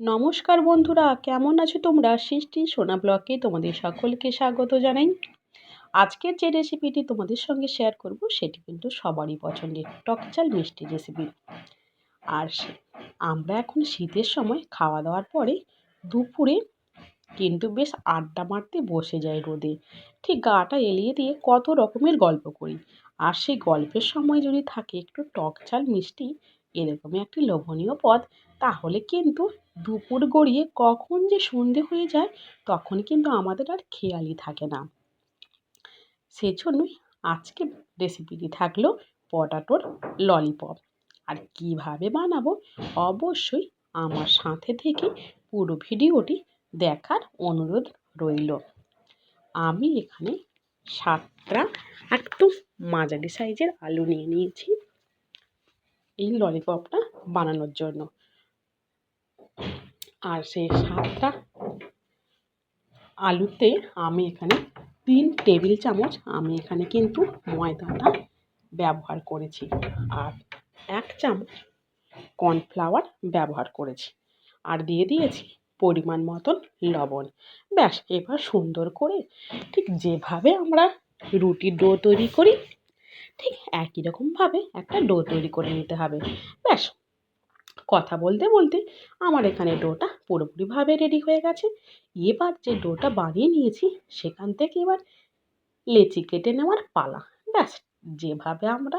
নমস্কার বন্ধুরা, কেমন আছো তোমরা? সৃষ্টি সোনা ব্লকে তোমাদের সকলকে স্বাগত জানাই। আজকের যে রেসিপিটি তোমাদের সঙ্গে শেয়ার করব, সেটি কিন্তু সবারই পছন্দের টকচাল মিষ্টি রেসিপি আর আমরা এখন শীতের সময় খাওয়া দাওয়ার পরে দুপুরে কিন্তু বেশ আড্ডা মারতে বসে যাই রোদে। ঠিক গাটা এলিয়ে দিয়ে কত রকমের গল্প করি। আর সেই গল্পের সময় যদি থাকে একটু টক ঝাল মিষ্টি এরকমই একটি লোভনীয় পদ। তাহলে কিন্তু দুপুর গড়িয়ে কখন যে সন্ধে হয়ে যায় তখন কিন্তু আমাদের আর খেয়ালই থাকে না। সেজন্যই আজকে রেসিপিটি থাকল পটাটোর ললিপপ আর কীভাবে বানাবো? অবশ্যই আমার সাথে থেকে পুরো ভিডিওটি দেখার অনুরোধ রইল। আমি এখানে সাতটা একটু মাঝারি সাইজের আলু নিয়ে নিয়েছি। এই ললিপপটা বানানোর জন্য। আর সেই সাতটা আলুতে আমি এখানে তিন টেবিল চামচ আমি এখানে কিন্তু ময়দাটা ব্যবহার করেছি। আর এক চামচ কর্নফ্লাওয়ার ব্যবহার করেছি। আর দিয়ে দিয়েছি পরিমাণ মতন লবণ। ব্যাস, এবার সুন্দর করে ঠিক যেভাবে আমরা রুটির ডো তৈরি করি ঠিক একই রকমভাবে একটা ডো তৈরি করে নিতে হবে। ব্যাস, কথা বলতে বলতে আমার এখানে ডোটা পুরোপুরিভাবে রেডি হয়ে গেছে। এবার যে ডোটা বানিয়ে নিয়েছি, সেখান থেকে এবার লেচি কেটে নেওয়ার পালা। ব্যাস, যেভাবে আমরা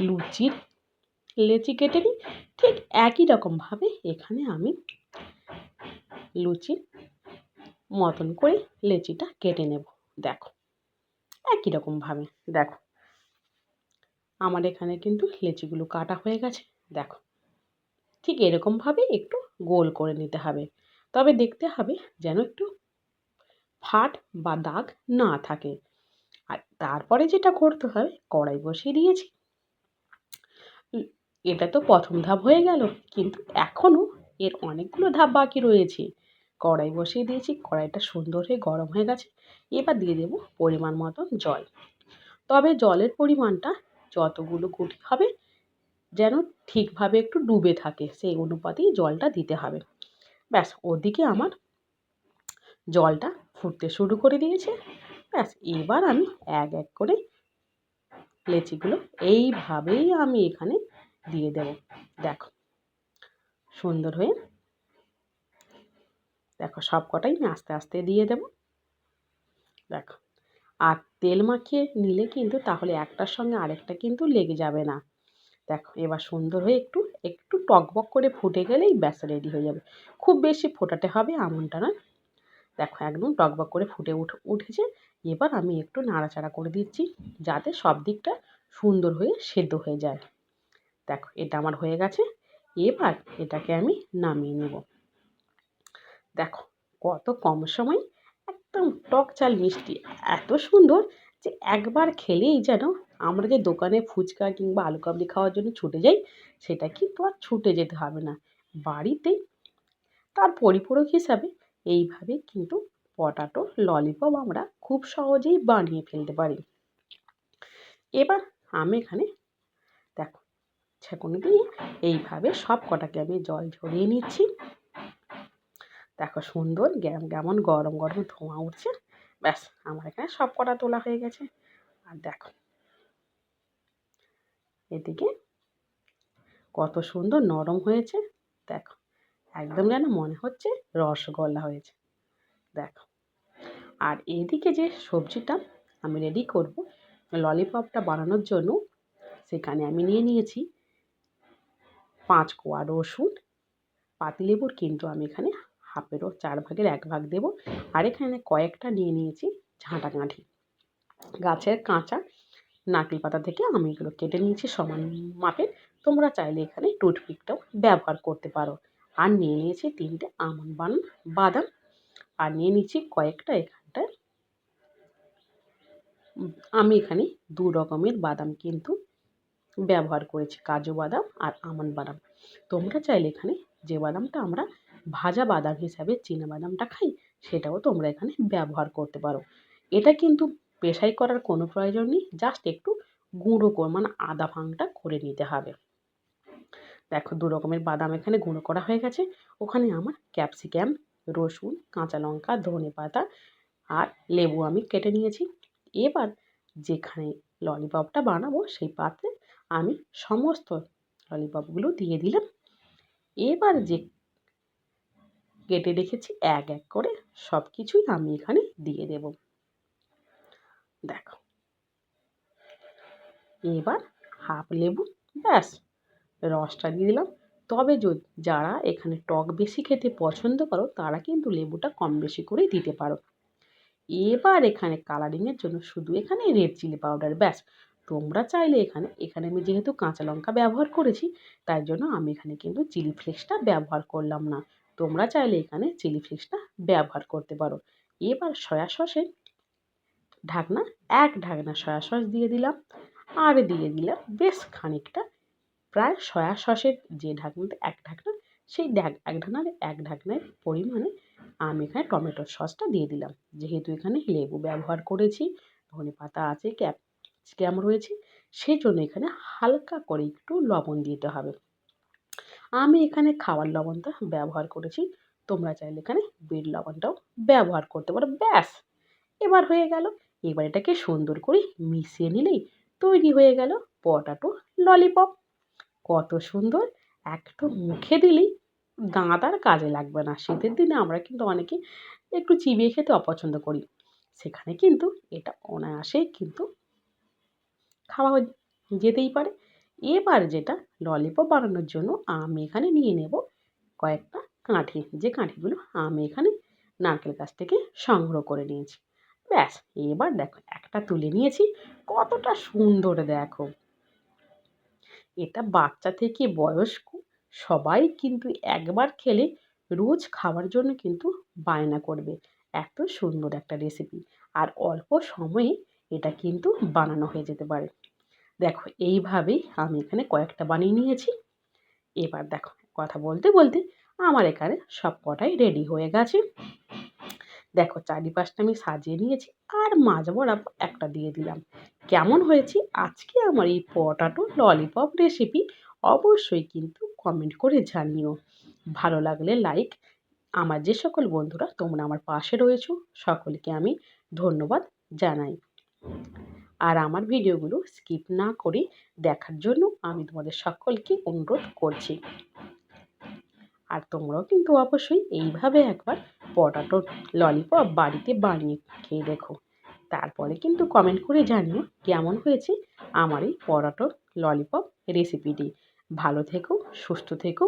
লুচির লেচি কেটে নিই, ঠিক একই রকমভাবে এখানে আমি লুচির মতন করে লেচিটা কেটে নেব। দেখো, একই রকমভাবে দেখো। আমার এখানে কিন্তু লেচিগুলো কাটা হয়ে গেছে, দেখো। ঠিক এরকমভাবে একটু গোল করে নিতে হবে। তবে দেখতে হবে যেন একটু ফাট বা দাগ না থাকে। আর তারপরে যেটা করতে হবে, কড়াই বসিয়ে দিয়েছি। এটা তো প্রথম ধাপ হয়ে গেল, কিন্তু এখনও এর অনেকগুলো ধাপ বাকি রয়েছে। কড়াই বসিয়ে দিয়েছি, কড়াইটা সুন্দর হয়ে গরম হয়ে গেছে। এবার দিয়ে দেবো পরিমাণ মতন জল। তবে জলের পরিমাণটা যতগুলো গুটি হবে যেন ঠিকভাবে একটু ডুবে থাকে, সেই অনুপাতেই জলটা দিতে হবে। ব্যাস, ওদিকে আমার জলটা ফুটতে শুরু করে দিয়েছে। ব্যাস, এবার আমি এক এক করে লেচিগুলো এইভাবেই আমি এখানে দিয়ে দেব। দেখো, সুন্দর হয়ে দেখো সব কটাই আমি আস্তে আস্তে দিয়ে দেব। দেখো আর তেল মাখিয়ে নিলে কিন্তু তাহলে একটার সঙ্গে আরেকটা কিন্তু লেগে যাবে না। দেখো, এবার সুন্দর হয়ে একটু একটু টকবক করে ফুটে গেলেই ব্যাস রেডি হয়ে যাবে। খুব বেশি ফোটাতে হবে এমনটা নয়। দেখো, একদম টকবক করে ফুটে উঠ, উঠেছে। এবার আমি একটু নাড়াচাড়া করে দিচ্ছি যাতে সব দিকটা সুন্দর হয়ে সেদ্ধ হয়ে যায়। দেখো, এটা আমার হয়ে গেছে। এবার এটাকে আমি নামিয়ে নেব। দেখো, কত কম সময় একদম টক চাল মিষ্টি। এত সুন্দর যে একবার খেলেই যেন আমরা যে দোকানে ফুচকা কিংবা আলু কাবলি খাওয়ার জন্য ছুটে যাই, সেটা কিন্তু আর ছুটে যেতে হবে না। বাড়িতেই তার পরিপূরক হিসাবে এইভাবে কিন্তু পটাটো ললিপপ আমরা খুব সহজেই বানিয়ে ফেলতে পারি। এবার আমি এখানে দেখো, ছেঁকুনি দিয়ে এইভাবে সব কটাকে আমি জল ঝরিয়ে নিচ্ছি। দেখো সুন্দর কেমন গরম গরম ধোঁয়া উঠছে। ব্যাস, আমার এখানে সব কটা তোলা হয়ে গেছে। আর দেখো, এদিকে কত সুন্দর নরম হয়েছে। দেখো, একদম যেন মনে হচ্ছে রসগোল্লা হয়েছে। দেখো, আর এদিকে যে সবজিটা আমি রেডি করব ললিপপটা বানানোর জন্য, সেখানে আমি নিয়ে নিয়েছি পাঁচ কোয়া রসুন, পাতিলেবুর কিন্তু আমি এখানে হাফেরও চার ভাগের এক ভাগ দেবো। আর এখানে কয়েকটা নিয়ে নিয়েছি ঝাঁটা কাঠি গাছের কাঁচা নারকেল পাতা থেকে আমি এগুলো কেটে নিয়েছি সমান মাপের। তোমরা চাইলে এখানে টুথপিকটাও ব্যবহার করতে পারো। আর নিয়ে নিয়েছি তিনটে আমন বান বাদাম। আর নিয়ে নিয়েছি কয়েকটা এখানটায় আমি এখানে দু রকমের বাদাম কিন্তু ব্যবহার করেছি। কাজু বাদাম আর আমন বাদাম। তোমরা চাইলে এখানে যে বাদামটা আমরা ভাজা বাদাম হিসাবে বাদামটা খাই, সেটাও তোমরা এখানে ব্যবহার করতে পারো। এটা কিন্তু পেশাই করার কোনো প্রয়োজন নেই জাস্ট একটু গুঁড়ো করে মানে আদা ভাঙটা করে নিতে হবে। দেখো, দু রকমের বাদাম এখানে গুঁড়ো করা হয়ে গেছে। ওখানে আমার ক্যাপসিকাম, রসুন, কাঁচা লঙ্কা, ধনে পাতা আর লেবু আমি কেটে নিয়েছি। এবার যেখানে ললিপপটা বানাবো, সেই পাত্রে আমি সমস্ত ললিপপগুলো দিয়ে দিলাম। এবার যে কেটে রেখেছি, এক এক করে সব কিছুই আমি এখানে দিয়ে দেব। দেখো। এবার হাফ লেবু, ব্যাস। রসটা দিয়ে দিলাম। তবে যদি যারা এখানে টক বেশি খেতে পছন্দ করো, তারা কিন্তু লেবুটা কম বেশি করেই দিতে পারো। এবার এখানে কালারিংয়ের জন্য শুধু এখানে রেড চিলি পাউডার ব্যাস। তোমরা চাইলে এখানে এখানে আমি যেহেতু কাঁচা লঙ্কা ব্যবহার করেছি, তাই জন্য আমি এখানে কিন্তু চিলি ফ্লেক্সটা ব্যবহার করলাম না। তোমরা চাইলে এখানে চিলি ফ্লেক্সটা ব্যবহার করতে পারো। এবার সয়া সসের ঢাকনা, এক ঢাকনা সয়া সস দিয়ে দিলাম। আর দিয়ে দিলাম বেশ খানিকটা প্রায় সয়া সসের যে ঢাকনাতে এক ঢাকনা, সেই এক ঢাকনার এক ঢাকনার পরিমাণে আমি এখানে টমেটোর সসটা দিয়ে দিলাম। যেহেতু এখানে লেবু ব্যবহার করেছি ধনে পাতা আছে ক্যাপসিকাম রয়েছে সেই জন্য এখানে হালকা করে একটু লবণ দিতে হবে। আমি এখানে খাওয়ার লবণটা ব্যবহার করেছি। তোমরা চাইলে এখানে বিট লবণটাও ব্যবহার করতে পারো। ব্যাস! এবার হয়ে গেল। এবার এটাকে সুন্দর করে মিশিয়ে নিলেই তৈরি হয়ে গেল পটাটো ললিপপ। কত সুন্দর! একটু মুখে দিলেই দাঁত আর কাজে লাগবে না। শীতের দিনে আমরা কিন্তু অনেকে একটু চিবিয়ে খেতে অপছন্দ করি। সেখানে কিন্তু এটা অনায়াসেই কিন্তু খাওয়া যেতেই পারে। এবার যেটা ললিপপ বানানোর জন্য আমি এখানে নিয়ে নেব কয়েকটা কাঠি। যে কাঠিগুলো আমি এখানে নারকেল গাছ থেকে সংগ্রহ করে নিয়েছি। ব্যাস, এবার দেখো, একটা তুলে নিয়েছি। কতটা সুন্দর দেখো। এটা বাচ্চা থেকে বয়স্ক সবাই কিন্তু একবার খেলে রোজ খাওয়ার জন্য কিন্তু বায়না করবে। এত সুন্দর একটা রেসিপি আর অল্প সময়ে এটা কিন্তু বানানো হয়ে যেতে পারে। দেখো, এইভাবেই আমি এখানে কয়েকটা বানিয়ে নিয়েছি। এবার দেখো, কথা বলতে বলতে আমার এখানে সব কটাই রেডি হয়ে গেছে। দেখো, চারিপাশটা আমি সাজিয়ে নিয়েছি আর মাঝ বরাবর একটা দিয়ে দিলাম। কেমন হয়েছে? আজকে আমার এই পটাটো ললিপপ রেসিপি অবশ্যই কিন্তু কমেন্ট করে জানিও। ভালো লাগলে লাইক আমার যে সকল বন্ধুরা তোমরা আমার পাশে রয়েছো, সকলকে আমি ধন্যবাদ জানাই। আর আমার ভিডিওগুলো স্কিপ না করে দেখার জন্য আমি তোমাদের সকলকে অনুরোধ করছি। আর তোমরাও কিন্তু অবশ্যই এইভাবে একবার পটাটো ললিপপ বাড়িতে বানিয়ে খেয়ে দেখো। তারপরে কিন্তু কমেন্ট করে জানিও কেমন হয়েছে আমার এই পটাটো ললিপপ রেসিপিটি ভালো থেকো, সুস্থ থেকো